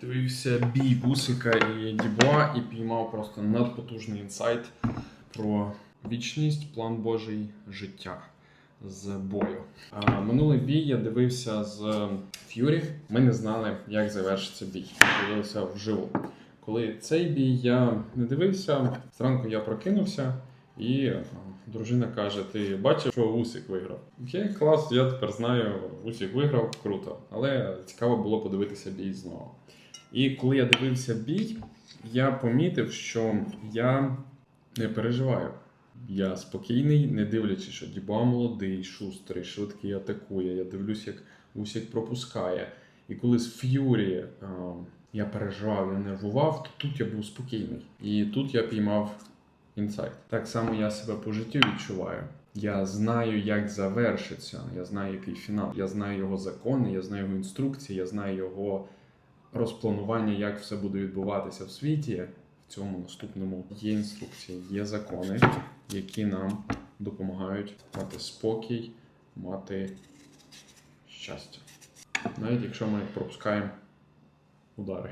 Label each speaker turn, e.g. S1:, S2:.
S1: Дивився бій Усика і Дібуа і піймав просто надпотужний інсайт про вічність, план Божий життя з бою. А, минулий бій я дивився з Ф'юрі. Ми не знали, як завершиться бій. Дивилися вживу. Коли цей бій я не дивився, зранку я прокинувся. І дружина каже: Ти бачив, що Усик виграв? Окей, клас, я тепер знаю, Усик виграв, круто. Але цікаво було подивитися бій знову. І коли я дивився бій, я помітив, що я не переживаю. Я спокійний, не дивлячись, що Діба молодий, шустрий, швидкий атакує. Я дивлюсь, як Усік пропускає. І коли з Ф'юрі а, я переживав, я нервував, то тут я був спокійний. І тут я піймав інсайт. Так само я себе по життю відчуваю. Я знаю, як завершиться, я знаю, який фінал. Я знаю його закони, я знаю його інструкції, я знаю його розпланування, як все буде відбуватися в світі. В цьому наступному є інструкції, є закони, які нам допомагають мати спокій, мати щастя. Навіть якщо ми пропускаємо удари.